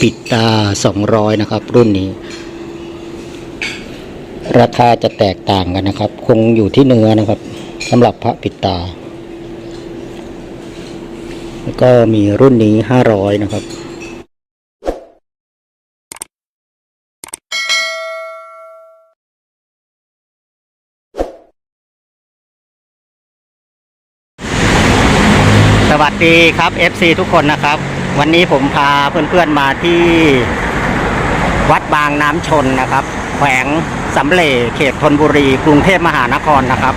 ปิดตา 200 นะครับ รุ่นนี้ ราคาจะแตกต่างกันนะครับ คงอยู่ที่เนื้อนะครับสำหรับพระปิดตา แล้วก็มีรุ่นนี้ 500 นะครับสวัสดีครับ FC ทุกคนนะครับ วันนี้ผมพาเพื่อนๆมาที่วัดบางน้ำชนนะครับ แขวงสำเร็จเขตธนบุรี กรุงเทพมหานครนะครับ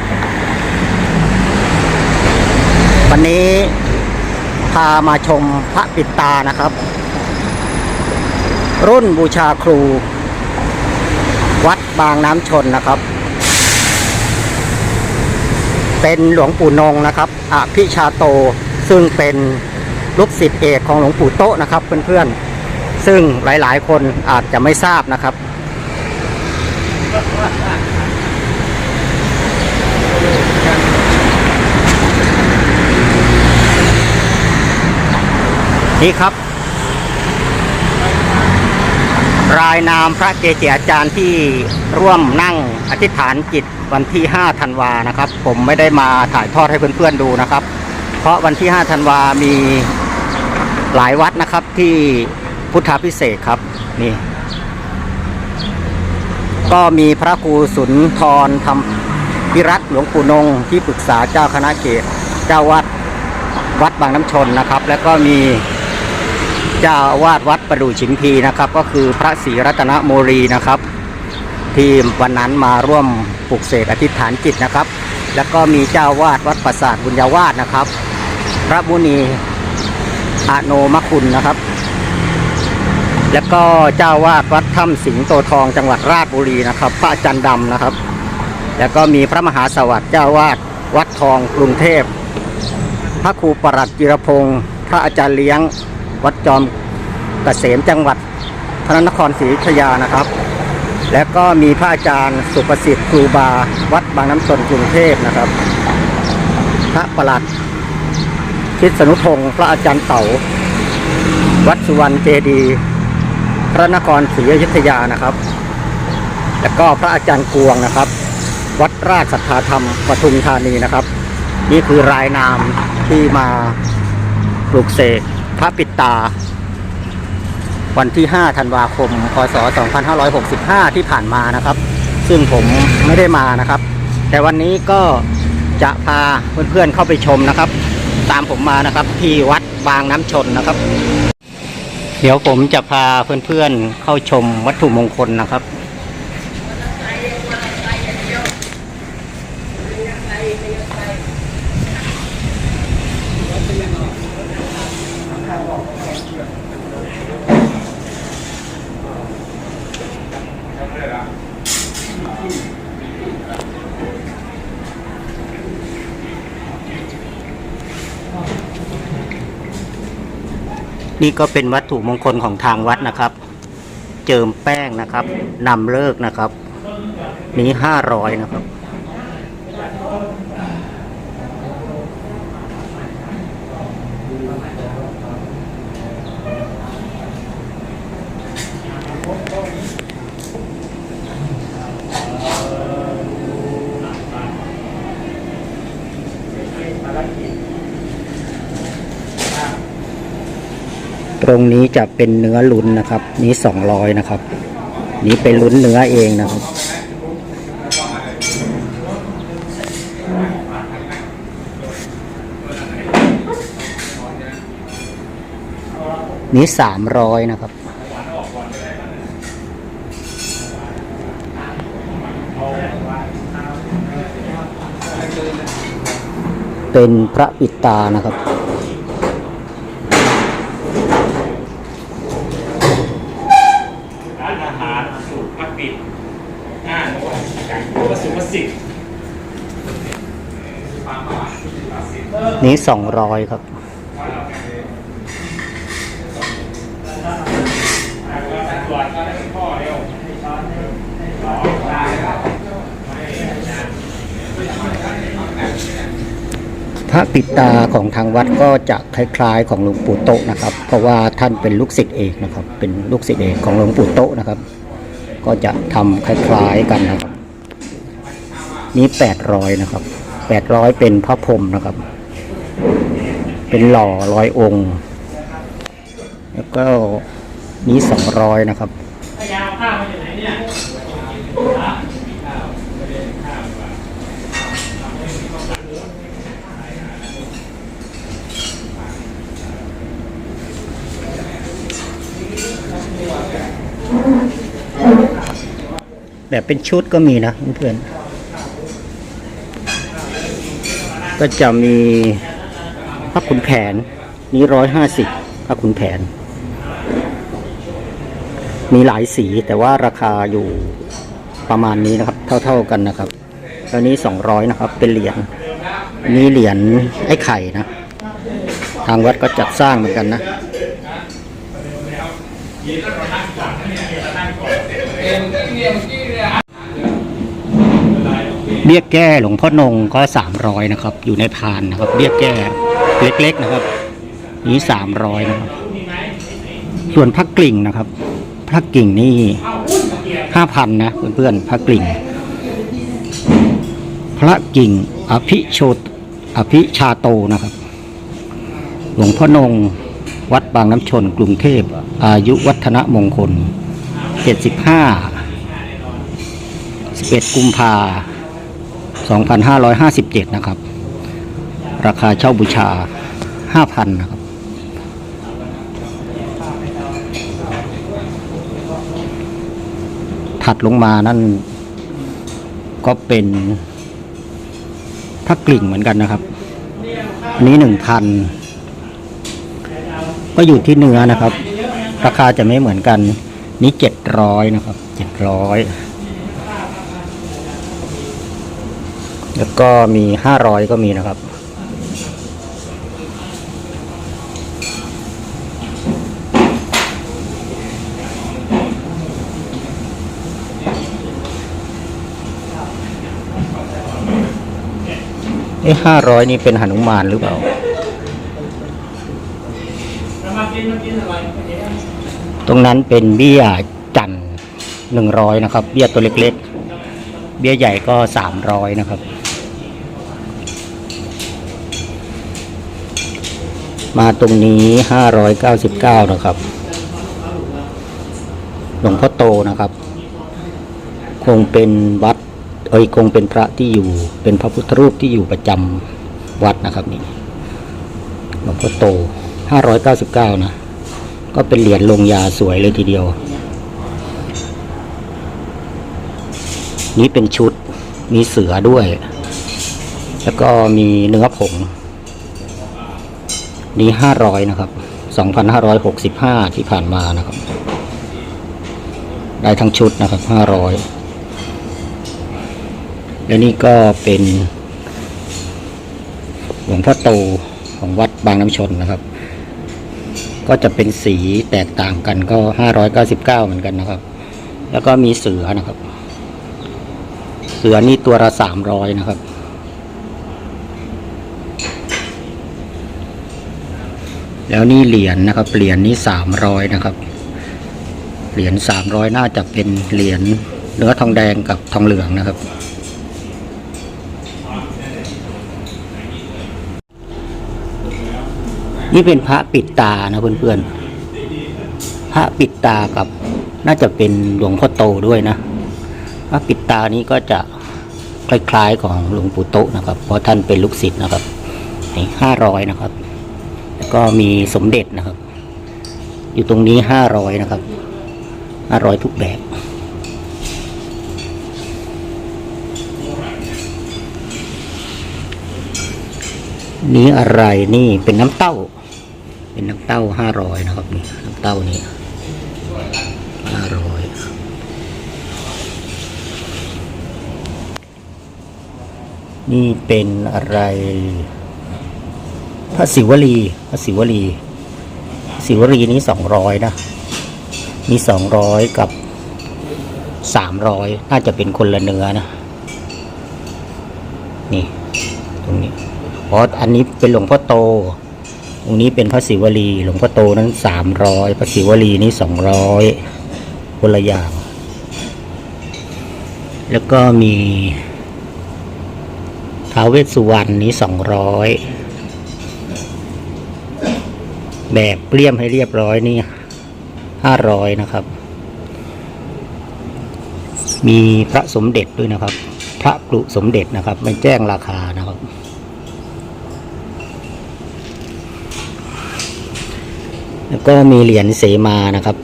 วันนี้พามาชมพระปิดตานะครับ รุ่นบูชาครู วัดบางน้ำชนนะครับ เป็นหลวงปู่นงนะครับอภิชาโตซึ่งเป็น ลูกศิษย์เอกของหลวงปู่โตะนะครับเพื่อนๆ ซึ่งหลายๆ คนอาจจะไม่ทราบนะครับ นี่ครับ รายนามพระเกจิอาจารย์ที่ร่วมนั่งอธิษฐานจิตวันที่ 5 ธันวานะครับ ผมไม่ได้มาถ่ายทอดให้เพื่อนๆดูนะครับ เพราะวันที่ 5 ธันวามี หลายวัดนะครับที่พุทธพิเศษครับนี่ ก็มีพระครูสุนทรธรรมวิรัตหลวงปู่นงที่ปรึกษาเจ้าคณะเขตเจ้าวัดวัดบางน้ำชนนะครับ แล้วก็มีเจ้าวาดวัดประดู่ฉิมพีนะครับ ก็คือพระศรีรัตนโมรีนะครับ ที่วันนั้นมาร่วมปลุกเสกอธิษฐานจิตนะครับ แล้วก็มีเจ้าวาดวัดประสาทบุญญาวาสนะครับ พระมุนี อาโนมคุณนะครับ แล้วก็เจ้าวาดวัดถ้ำสิงโตทองจังหวัดราชบุรีนะครับ พระอาจารย์ดำนะครับ แล้วก็มีพระมหาสวัสดิ์เจ้าวาดวัดทองกรุงเทพ พระครูประหลัดจิรพงศ์พระอาจารย์เลี้ยง วัดจอมเกษมจังหวัดพระนครศรีอยุธยานะครับ แล้วก็มีพระอาจารย์สุประสิทธิ์ครูบา วัดบางน้ำชนกรุงเทพนะครับ พระประหลัด ชิดสนุพงศ์พระอาจารย์เต๋าวัดสุวรรณเจดีพระนครศรีอยุธยานะครับ แล้วก็พระอาจารย์กวงนะครับ วัดราชสัทธาธรรมปทุมธานีนะครับ นี่คือรายนามที่มาปลุกเสกพระปิดตา วันที่ 5 ธันวาคม พศ 2565 ที่ผ่านมานะครับ ซึ่งผมไม่ได้มานะครับ แต่วันนี้ก็จะพาเพื่อนๆเข้าไปชมนะครับ ตามผมมานะครับ ที่วัดบางน้ำชนนะครับ เดี๋ยวผมจะพาเพื่อนๆเข้าชมวัตถุมงคลนะครับ นี่ก็เป็นวัตถุมงคลของทางวัดนะครับ เจิมแป้งนะครับนำเลิกนะครับ นี้ห้าร้อยนะครับ ตรงนี้จะเป็นเนื้อลุ้นนะครับ นี้สองร้อยนะครับ นี้เป็นลุ้นเนื้อเองนะครับ นี้สามร้อยนะครับเป็นพระปิตานะครับ ร้านอาหารสูตรพักปิดอ่านวัสดุวัสิทธิ์ นี้สองร้อยครับ พระปิตาของทางวัดก็จะคล้ายๆ ของหลวงปู่โตะนะครับ เพราะว่าท่านเป็นลูกศิษย์เอกนะครับ เป็นลูกศิษย์เอกของหลวงปู่โตะนะครับ ก็จะทำคล้ายๆกันนะครับ นี้แปดร้อยนะครับแปดร้อยเป็นพระพรมนะครับ เป็นหล่อร้อยองค์ แล้วก็นี้สองร้อยนะครับพยาข้าวมาจากไหนเนี่ยแบบเป็นชุดก็มีนะเพื่อนๆก็จะมี พระขุนแผน นี้ร้อยห้าสิบพระขุนแผน มีหลายสีแต่ว่าราคาอยู่ประมาณนี้นะครับ เท่าๆกันนะครับแล้วนี้สองร้อยนะครับ เป็นเหรียญนี้เหรียญไอ้ไข่นะ ทางวัดก็จัดสร้างเหมือนกันนะเบี้ยแก้หลวงพ่อนงก็สามร้อยนะครับ อยู่ในพานนะครับเบี้ยแก้ เล็กๆนะครับ นี้สามร้อยนะครับ ส่วนพระกลิ่งนะครับพระกิ่งนี่ห้าพันนะเพื่อนๆพระกลิ่ง พระกิ่ง อภิโชตอภิชาโตนะครับ หลวงพ่อนงวัดบางน้ำชน กรุงเทพ อายุวัฒนมงคลเจ็ดสิบห้าสิบเอ็ดกุมภา2557 นะครับ ราคาเช่าบูชา 5,000นะครับ ถัดลงมานั่นก็เป็นพระกลิ่งเหมือนกันนะครับ อันนี้1,000ก็อยู่ที่เนื้อนะครับ ราคาจะไม่เหมือนกัน นี้700นะครับ700แล้วก็มีห้าร้อยก็มีนะครับ อ้ห้าร้อยนี่เป็นหนุมานหรือเปล่าตรงนั้นเป็นเบี้ยจันหนึ่งร้อยนะครับ เบี้ยตัวเล็กๆ เบี้ยใหญ่ก็สามร้อยนะครับ มาตรงนี้ห้าร้อยเก้าสิบเก้านะครับ หลวงพ่อโตนะครับ คงเป็นวัด เอยคงเป็นพระที่อยู่ เป็นพระพุทธรูปที่อยู่ประจำวัดนะครับนี่หลวงพ่อโตห้าร้อยเก้าสิบเก้านะ ก็เป็นเหรียญลงยาสวยเลยทีเดียว นี้เป็นชุดมีเสือด้วย แล้วก็มีเนื้อผง นี้ห้าร้อยนะครับสองพันห้าร้อยหกสิบห้าที่ผ่านมานะครับ ได้ทั้งชุดนะครับห้าร้อย และนี่ก็เป็นหลวงพ่อโตของวัดบางน้ำชนนะครับ ก็จะเป็นสีแตกต่างกันก็599เก้าสิบเก้าเหมือนกันนะครับ แล้วก็มีเสือนะครับ เสือนี่ตัวละ300นะครับ แล้วนี่เหรียญนะครับ เหรียญนี้300นะครับ เหรียญ300น่าจะเป็นเหรียญเนื้อทองแดงกับทองเหลืองนะครับ นี่เป็นพระปิดตานะเพื่อนๆ พระปิดตากับน่าจะเป็นหลวงพ่อโตด้วยนะ พระปิดตานี้ก็จะคล้ายๆของหลวงปู่โตนะครับ เพราะท่านเป็นลูกศิษย์นะครับนี่ห้าร้อยนะครับ แล้วก็มีสมเด็จนะครับ อยู่ตรงนี้ห้าร้อยนะครับห้าร้อยทุกแบบนี้อะไรนี่เป็นน้ำเต้า เป็นน้ำเต้าห้าร้อยนะครับนี่น้ำเต้านี่ห้าร้อยนี่เป็นอะไรพระศิวลีพระศิวลีศิวลีนี้สองร้อยนะมีสองร้อยกับสามร้อยน่าจะเป็นคนละเนื้อนะ นี่ ตรงนี้เพราะอันนี้เป็นหลวงพ่อโต องค์นี้เป็นพระศิวลี หลวงพ่อโตนั้นสามร้อยพระศิวลีนี้สองร้อยคนละอย่าง แล้วก็มีท้าวเวสสุวรรณนี้สองร้อยแบบเปลี่ยมให้เรียบร้อยนี่ห้าร้อยนะครับ มีพระสมเด็จด้วยนะครับ พระกรุสมเด็จนะครับ ไม่แจ้งราคานะครับ แล้วก็มีเหรียญเสมานะครับ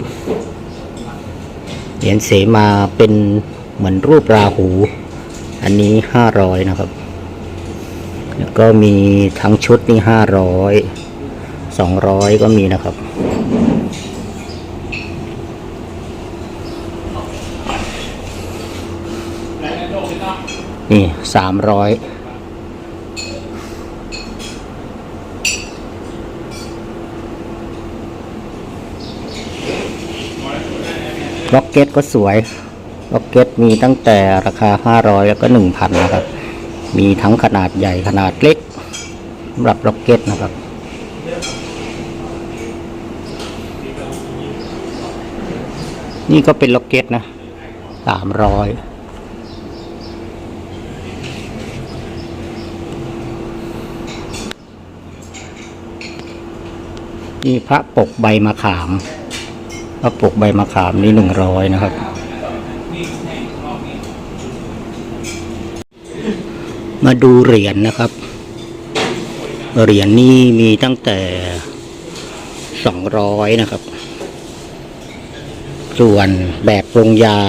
เหรียญเสมาเป็นเหมือนรูปราหู อันนี้ห้าร้อยนะครับ แล้วก็มีทั้งชุดนี่ห้าร้อยสองร้อยก็มีนะครับนี่สามร้อย ล็อกเก็ตก็สวยล็อกเก็ตมีตั้งแต่ราคาห้าร้อยแล้วก็หนึ่งพันนะครับ มีทั้งขนาดใหญ่ขนาดเล็กสำหรับล็อกเก็ตนะครับ นี่ก็เป็นล็อกเก็ตนะสามร้อยนี่พระปกใบมะขาม พระปลูกใบมะขามนี่หนึ่งร้อยนะครับ มาดูเหรียญนะครับ เหรียญนี่มีตั้งแต่สองร้อยนะครับ ส่วนแบบปรงยา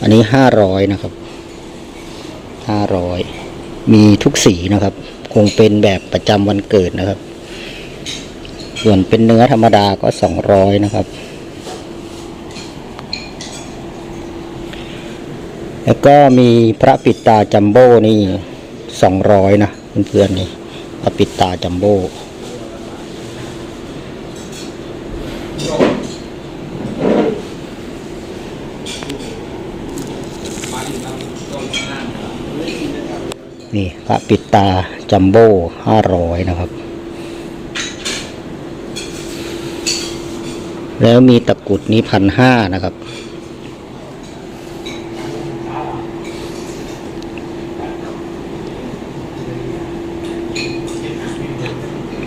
อันนี้ห้าร้อยนะครับห้าร้อยมีทุกสีนะครับ คงเป็นแบบประจำวันเกิดนะครับ ส่วนเป็นเนื้อธรรมดาก็สองร้อยนะครับ แล้วก็มีพระปิดตาจัมโบ้นี่สองร้อยนะเพื่อนๆนี่พระปิดตาจัมโบ้นี่พระปิดตาจัมโบ้ห้าร้อยนะครับ แล้วมีตะกุดนี้พันห้านะครับ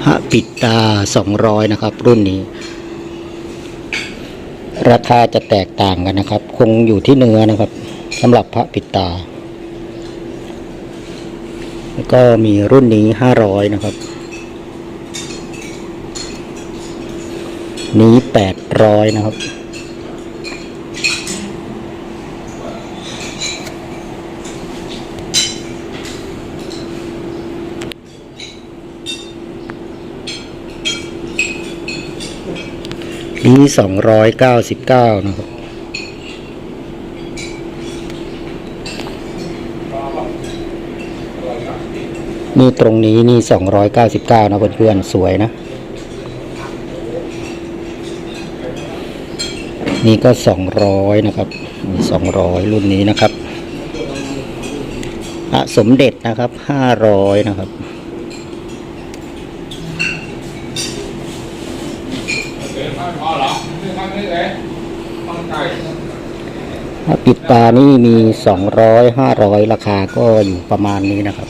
พระปิดตาสองร้อยนะครับ รุ่นนี้ ราคาจะแตกต่างกันนะครับ คงอยู่ที่เนื้อนะครับสำหรับพระปิดตาแล้วก็มีรุ่นนี้ห้าร้อยนะครับ นี้แปดร้อยนะครับ นี้สองร้อยเก้าสิบเก้านะครับนี่ตรงนี้นี่สองร้อยเก้าสิบเก้านะเพื่อนๆสวยนะ นี่ก็สองร้อยนะครับสองร้อยรุ่นนี้นะครับพระสมเด็จนะครับห้าร้อยนะครับปิดตานี่มีสองร้อยห้าร้อยราคาก็อยู่ประมาณนี้นะครับ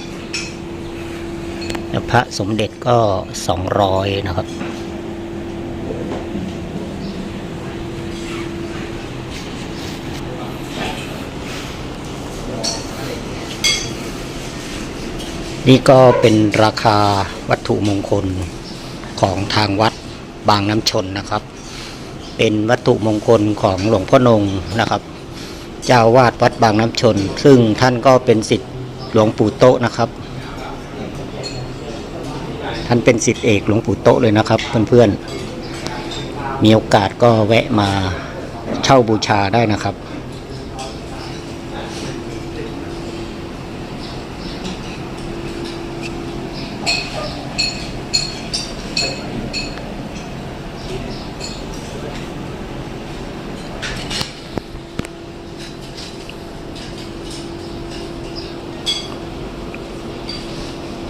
พระสมเด็จก็สองร้อยนะครับ นี่ก็เป็นราคาวัตถุมงคลของทางวัดบางน้ำชนนะครับ เป็นวัตถุมงคลของหลวงพ่อนงนะครับ เจ้าวาดวัดบางน้ำชน ซึ่งท่านก็เป็นสิทธิ์หลวงปู่โตนะครับ ท่านเป็นสิทธิเอกหลวงปู่โตเลยนะครับเพื่อนๆมีโอกาสก็แวะมาเช่าบูชาได้นะครับ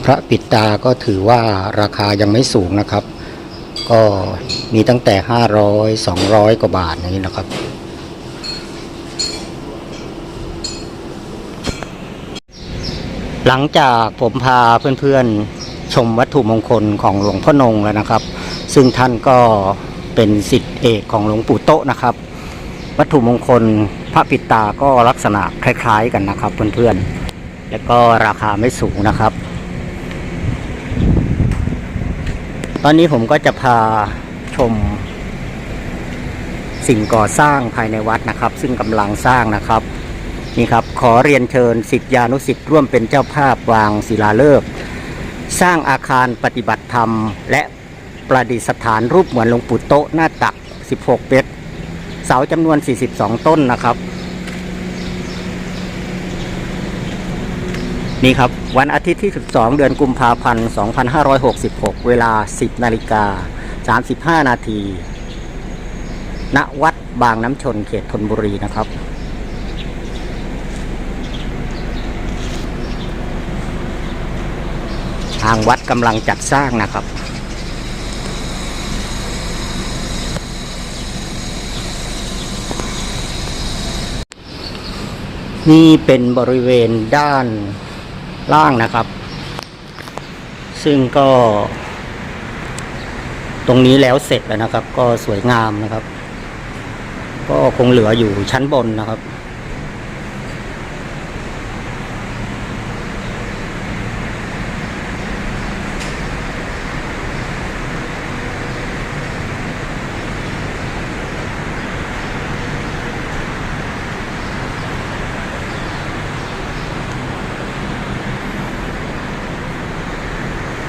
พระปิดตาก็ถือว่าราคายังไม่สูงนะครับ ก็มีตั้งแต่ 500 200 กว่าบาทอย่างนี้นะครับ หลังจากผมพาเพื่อนๆชมวัตถุมงคลของหลวงพ่อนงแล้วนะครับ ซึ่งท่านก็เป็นสิทธิเอกของหลวงปู่โตะนะครับ วัตถุมงคลพระปิดตาก็ลักษณะคล้าย ๆ กันนะครับเพื่อนๆแล้วก็ราคาไม่สูงนะครับ ตอนนี้ผมก็จะพาชม สิ่งก่อสร้างภายในวัดนะครับ ซึ่งกำลังสร้างนะครับนี่ครับ ขอเรียนเชิญสิทธิานุสิทธิ์ร่วมเป็นเจ้าภาพวางศิลาฤกษ์สร้างอาคารปฏิบัติธรรม และประดิษฐานรูปเหมือนหลวงปู่โตะหน้าตัก 16 เมตรเสาจำนวน 42 ต้นนะครับ นี่ครับ วันอาทิตย์ที่ 12 เดือนกุมภาพันธ์ 2566 เวลา 10 นาฬิกา 35 นาที ณ วัดบางน้ำชนเขตธนบุรีนะครับ ทางวัดกำลังจัดสร้างนะครับนี่เป็นบริเวณด้าน ล่างนะครับ ซึ่งก็ ตรงนี้แล้วเสร็จแล้วนะครับ ก็สวยงามนะครับ ก็คงเหลืออยู่ชั้นบนนะครับ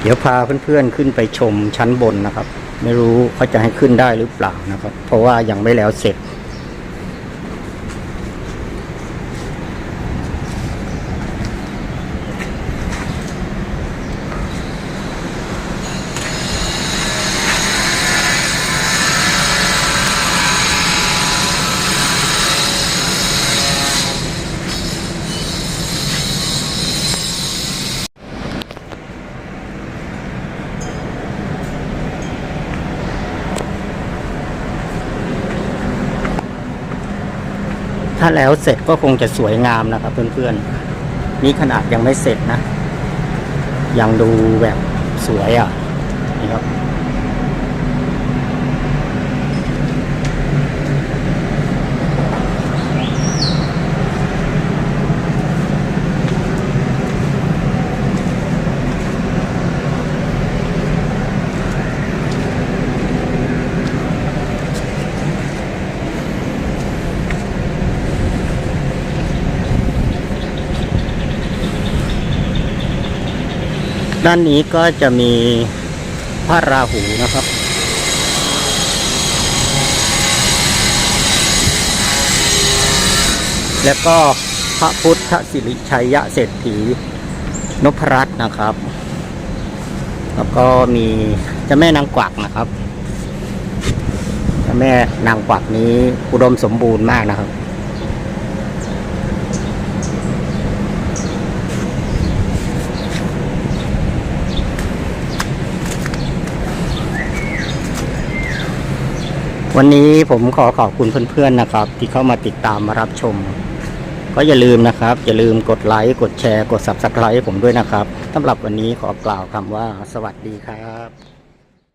เดี๋ยวพาเพื่อนๆขึ้นไปชมชั้นบนนะครับ ไม่รู้เขาจะให้ขึ้นได้หรือเปล่านะครับ เพราะว่ายังไม่แล้วเสร็จ ถ้าแล้วเสร็จก็คงจะสวยงามนะครับ เพื่อนๆนี่ขนาดยังไม่เสร็จนะ ยังดูแบบสวยอะครับ ด้านนี้ก็จะมีพระราหูนะครับ แล้วก็พระพุทธสิริชัยเศรษฐีนพรัตน์นะครับ แล้วก็มีเจ้าแม่นางกวักนะครับเจ้าแม่นางกวักนี้อุดมสมบูรณ์มากนะครับ วันนี้ผมขอขอบคุณเพื่อนๆนะครับ ที่เข้ามาติดตามมารับชม ก็อย่าลืมนะครับ อย่าลืมกดไลค์กดแชร์กด subscribe ผมด้วยนะครับสำหรับวันนี้ขอกล่าวคำว่า สวัสดีครับ